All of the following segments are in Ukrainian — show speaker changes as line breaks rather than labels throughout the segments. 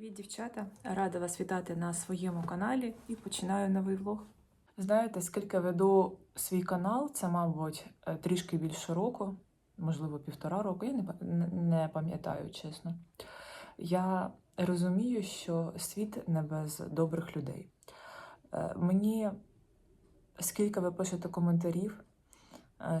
Привіт, дівчата! Рада вас вітати на своєму каналі і починаю новий влог. Знаєте, скільки веду свій канал, це, мабуть, е, трішки більше року, можливо, півтора року, я не, па- не- не пам'ятаю, чесно. Я розумію, що світ не без добрих людей. Е, Мені скільки ви пишете коментарів,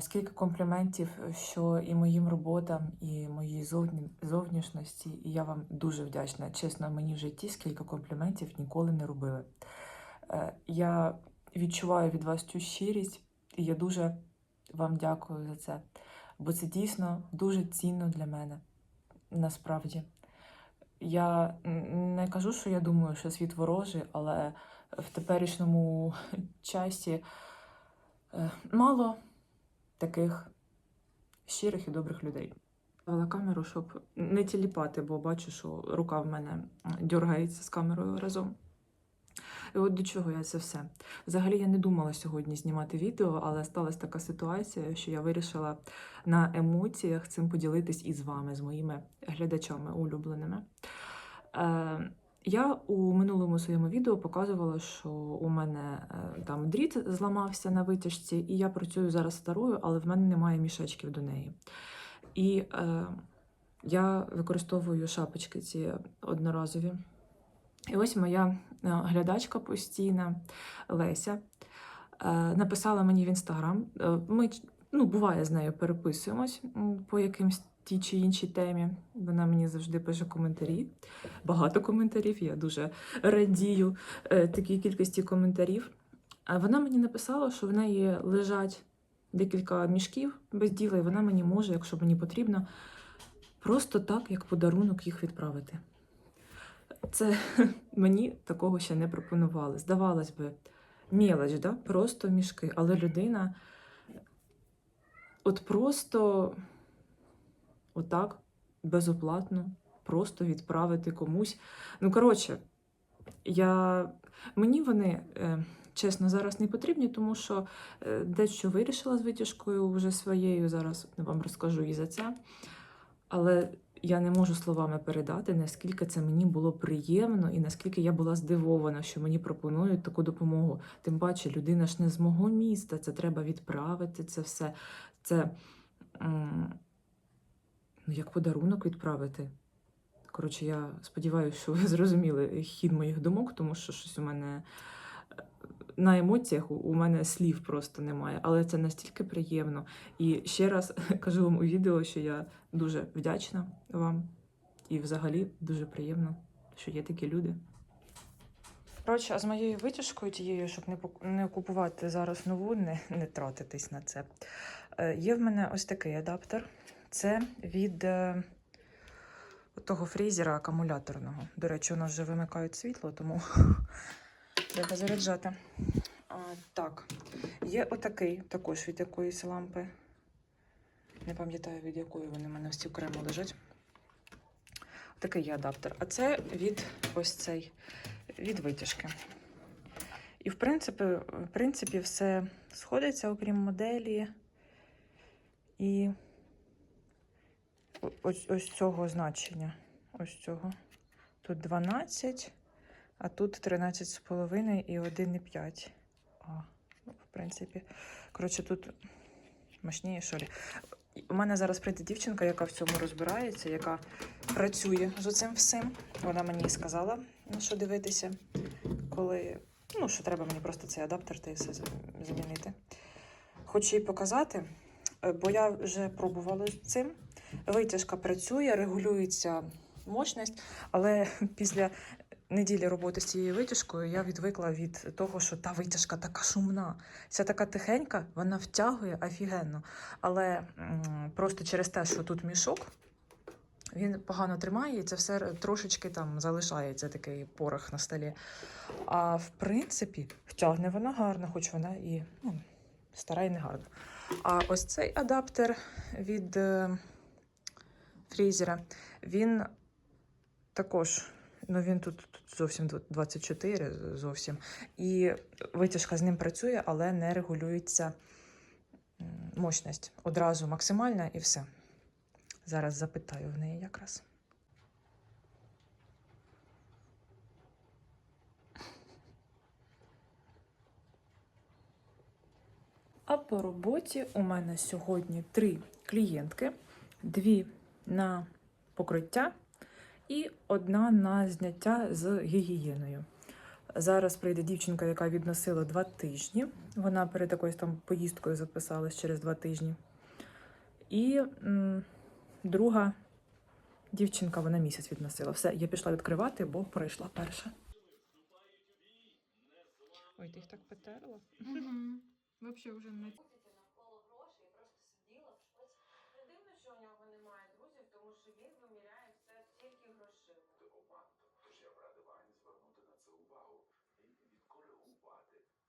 скільки компліментів, що і моїм роботам, і моїй зовні, зовнішності, і я вам дуже вдячна. Чесно, мені в житті скільки компліментів ніколи не робили. Е, Я відчуваю від вас цю щирість, і я дуже вам дякую за це. Бо це дійсно дуже цінно для мене. Насправді. Я не кажу, що я думаю, що світ ворожий, але в теперішньому часі е, мало таких щирих і добрих людей. Ставила камеру, щоб не тіліпати, бо бачу, що рука в мене дергається з камерою разом. І от до чого я це все. Взагалі я не думала сьогодні знімати відео, але сталася така ситуація, що я вирішила на емоціях цим поділитись із вами, з моїми глядачами улюбленими. Я у минулому своєму відео показувала, що у мене е, там дріт зламався на витяжці, і я працюю зараз старою, але в мене немає мішечків до неї. І е, я використовую шапочки ці одноразові. І ось моя е, глядачка постійна Леся е, написала мені в інстаграм. Е, Ми ну, буває з нею переписуємось по якимсь тій чи іншій темі. Вона мені завжди пише коментарі. Багато коментарів. Я дуже радію е, такій кількості коментарів. А вона мені написала, що в неї лежать декілька мішків без діла, і вона мені може, якщо мені потрібно, просто так, як подарунок їх відправити. Це мені такого ще не пропонували. Здавалось би, мілоч, да? просто мішки, але людина от просто отак, безоплатно, просто відправити комусь. Ну, коротше, я... мені вони, е, чесно, зараз не потрібні, тому що е, дещо вирішила з витяжкою вже своєю. Зараз вам розкажу і за це. Але я не можу словами передати, наскільки це мені було приємно і наскільки я була здивована, що мені пропонують таку допомогу. Тим паче, людина ж не з мого міста, це треба відправити це все. Це ну, як подарунок відправити. Коротше, я сподіваюся, що ви зрозуміли хід моїх думок, тому що щось у мене е, на емоціях у- мене слів просто немає. Але це настільки приємно. І ще раз кажу вам у відео, що я дуже вдячна вам. І взагалі дуже приємно, що є такі люди. Коротше, а з моєю витяжкою тією, щоб не, не купувати зараз нову, не, не тратитись на це. Е, є в мене ось такий адаптер. Це від е, того фрізера акумуляторного. До речі, у нас вже вимикають світло, тому треба заряджати. А, так, є отакий, також від якоїсь лампи. Не пам'ятаю, від якої вони в мене всі окремо лежать. Такий є адаптер. А це від ось цей від витяжки. І в принципі, в принципі, все сходиться, окрім моделі. І ось, ось цього значення. Ось цього. Тут 12, а тут 13,5 і 1,5. А, ну, в принципі, коротше, тут мощніє шолі. У мене зараз прийде дівчинка, яка в цьому розбирається, яка працює з цим всім. Вона мені сказала, на що дивитися, коли. Ну, що треба мені просто цей адаптер та і все замінити. Хочу їй показати, е, бо я вже пробувала з цим. Витяжка працює, регулюється мощність, але після неділі роботи з цією витяжкою я відвикла від того, що та витяжка така шумна. Ця така тихенька, вона втягує офігенно. Але просто через те, що тут мішок, він погано тримає, це все трошечки там залишається такий порох на столі. А в принципі, втягне вона гарно, хоч вона і ну, стара і не гарна. А ось цей адаптер від Фрізера. Він також, ну він тут, тут зовсім 24, зовсім. І витяжка з ним працює, але не регулюється мощність. Одразу максимальна і все. Зараз запитаю в неї якраз. А по роботі у мене сьогодні три клієнтки, дві на покриття і одна на зняття з гігієною. Зараз прийде дівчинка, яка відносила два тижні. Вона перед якоюсь там поїздкою записалась через два тижні. І м, друга дівчинка, вона місяць відносила. Все, я пішла відкривати, бо пройшла перша. Ой, ти їх так потерла?
Угу. Вообще вже не
навколо грошей і просто сиділа в шоці. Не дивно, що у нього немає друзів, тому що він виміряє все тільки грошима.
окупанту. Тож я б радив Ані звернути на це увагу і відкоригувати ці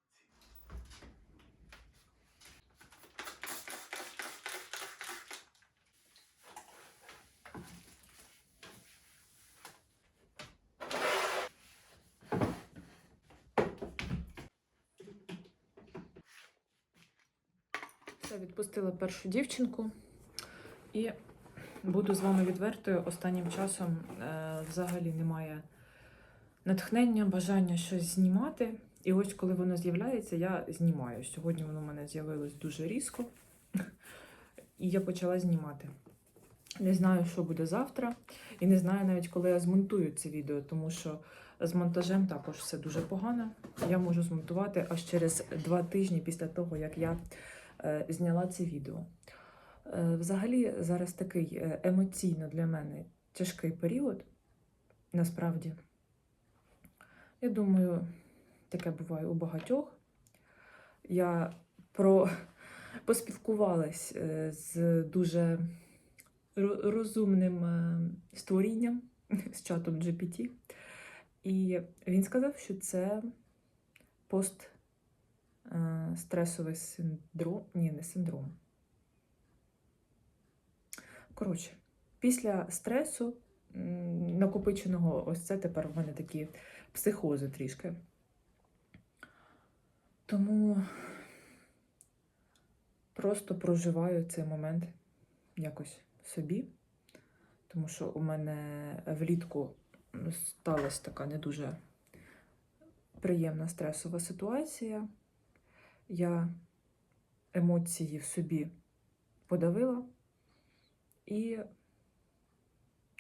Все, відпустила першу дівчинку і буду з вами відвертою. Останнім часом е, взагалі немає натхнення, бажання щось знімати. І ось коли воно з'являється, я знімаю. Сьогодні воно в мене з'явилось дуже різко, і я почала знімати. Не знаю, що буде завтра, і не знаю навіть, коли я змонтую це відео, тому що з монтажем також все дуже погано. Я можу змонтувати аж через два тижні після того, як я зняла це відео. Е, Взагалі, зараз такий е, емоційно для мене тяжкий період. Насправді, я думаю, таке буває у багатьох. Я про... поспілкувалась е, з дуже розумним е, створінням з чатом GPT. І він сказав, що це постстресовий синдром. Ні, не синдром. Коротше, після стресу накопиченого, ось це тепер в мене такі психози трішки. Тому просто проживаю цей момент якось собі, тому що у мене влітку сталася така не дуже приємна стресова ситуація. Я емоції в собі подавила. І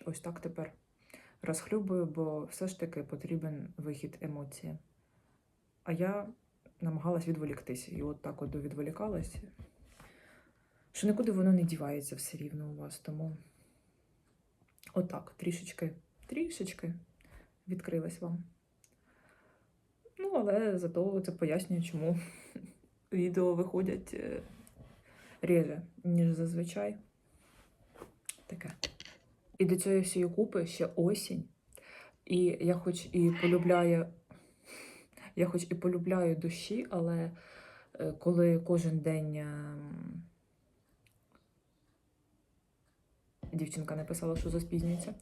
ось так тепер розхлюбую, бо все ж таки потрібен вихід емоції. А я намагалась відволіктися. І от так от відволікалась, що нікуди воно не дівається все рівно у вас. Тому отак, трішечки, трішечки відкрилась вам. Ну, але зато це пояснює, чому відео виходять е, реже, ніж зазвичай. Таке. І до цієї всієї купи ще осінь. І я хоч і полюбляю, я хоч і полюбляю дощі, але е, коли кожен день ем, дівчинка написала, що заспізнюється,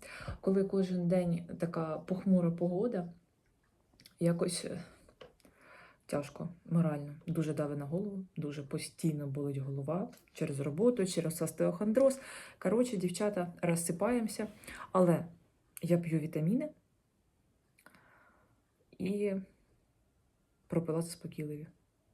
коли кожен день така похмура погода, якось е, тяжко, морально. Дуже дави на голову, дуже постійно болить голова через роботу, через остеохондроз. Коротше, дівчата, розсипаємося, але я п'ю вітаміни і пропила заспокійливі,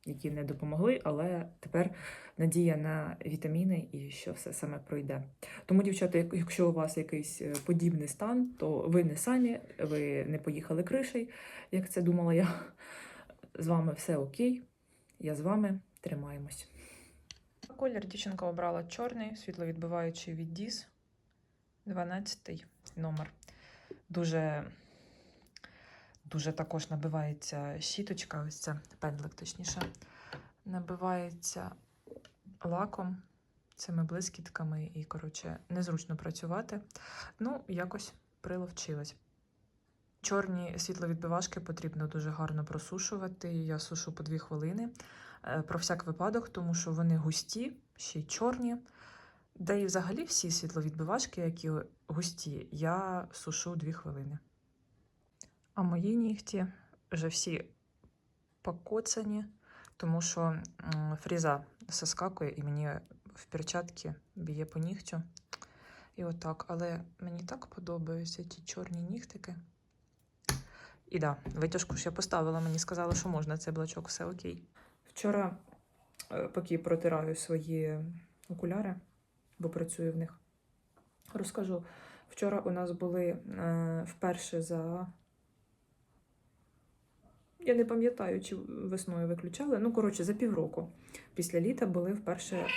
які не допомогли, але тепер надія на вітаміни і що все саме пройде. Тому, дівчата, якщо у вас якийсь е, подібний стан, то ви не самі, ви не поїхали кришею, як це думала я. З вами все окей. Я з вами тримаємось. Колір дівчинка обрала чорний, світловідбиваючий від Діз. 12 номер. Дуже, дуже також набивається щіточка, ось це пендлик, точніше. Набивається лаком, цими блискітками, і, коротше, незручно працювати. Ну, якось приловчилась. Чорні світловідбивашки потрібно дуже гарно просушувати. Я сушу по 2 хвилини. Е, Про всяк випадок, тому що вони густі, ще й чорні. Де і взагалі всі світловідбивашки, які густі, я сушу 2 хвилини. А мої нігті вже всі покоцані, тому що фріза соскакує і мені в перчатки б'є по нігтю. І отак. Але мені так подобаються ті чорні нігтики. І да, витяжку ж я поставила, мені сказали, що можна цей блочок, все окей. Вчора е, поки протираю свої окуляри, бо працюю в них, розкажу. Вчора у нас були е, вперше за. Я не пам'ятаю, чи весною виключали. Ну, коротше, за півроку. Після літа були вперше е,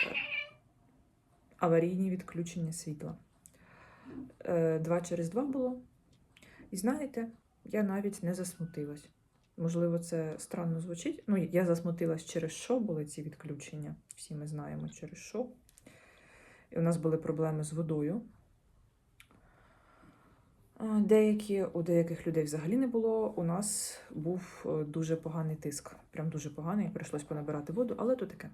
аварійні відключення світла. Два через два було. І знаєте, я навіть не засмутилась. Можливо, це странно звучить. Ну, я засмутилась через що були ці відключення. Всі ми знаємо через що. І у нас були проблеми з водою. Деякі, у деяких людей взагалі не було. У нас був е, дуже поганий тиск. Прям дуже поганий. Прийшлось понабирати воду, але то таке.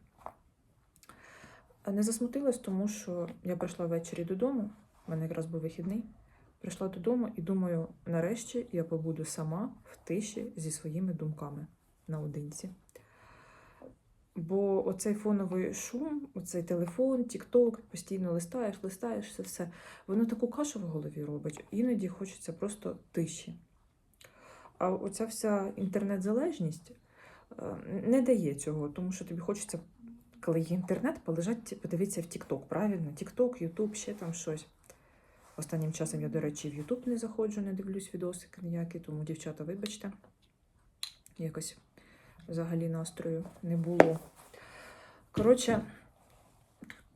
Не засмутилась, тому що я прийшла ввечері додому. У мене якраз був вихідний. Прийшла додому і думаю, нарешті я побуду сама в тиші зі своїми думками наодинці. Бо оцей фоновий шум, оцей телефон, тік-ток, постійно листаєш, листаєш, це все, воно таку кашу в голові робить. Іноді хочеться просто тиші. А оця вся інтернет-залежність е, не дає цього, тому що тобі хочеться, коли є інтернет, полежати, подивитися в TikTok, правильно? TikTok, YouTube, ще там щось. Останнім часом я, до речі, в YouTube не заходжу, не дивлюсь відосики ніякі, тому, дівчата, вибачте, якось взагалі настрою не було. Коротше,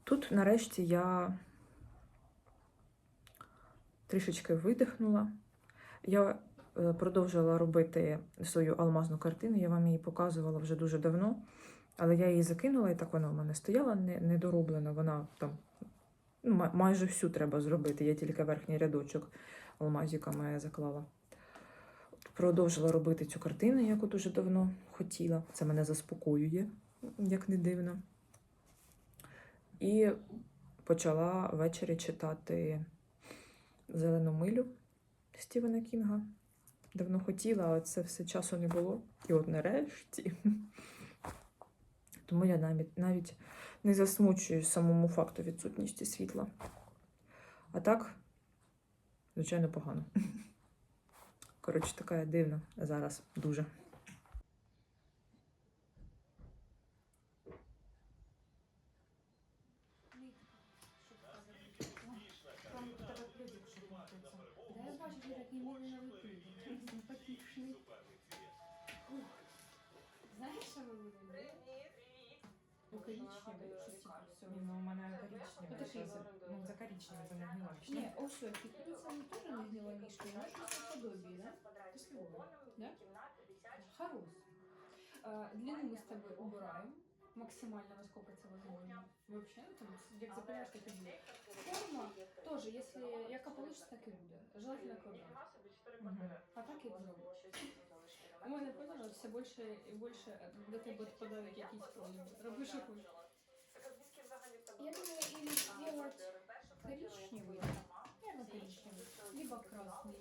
тут нарешті я трішечки видихнула. Я е, продовжила робити свою алмазну картину, я вам її показувала вже дуже давно, але я її закинула, і так вона в мене стояла недороблена. Вона там майже всю треба зробити. Я тільки верхній рядочок алмазиками заклала. Продовжила робити цю картину, яку дуже давно хотіла. Це мене заспокоює, як не дивно. І почала ввечері читати Зелену милю Стівена Кінга. Давно хотіла, але це все часу не було. І от нарешті. Тому я навіть, навіть не засмучую самому факту відсутності світла. А так, звичайно, погано. Коротше, така дивна зараз дуже.
Коричневий, щось.
Ну, у мене
Ну,
коричневий.
за-
Ну, за коричневий, це не гнилачний.
Ні, ось що, киприца не теж не гнила мішка, вона щось да? Кисловое. Да? Хорош. А, длину мы с тобой убираем максимально, насколько это возможно. Вообще, ну, там, як запиляешь, так и будет. Форма тоже, если яка получится, так и буде. Желательно квадрат.
Мгм.
А так як зроблю. У мене подруга все больше и больше до тебе відпадають какие-то Роби, що. Я думаю, или сделать коричневый, наверное, коричневый, либо красный.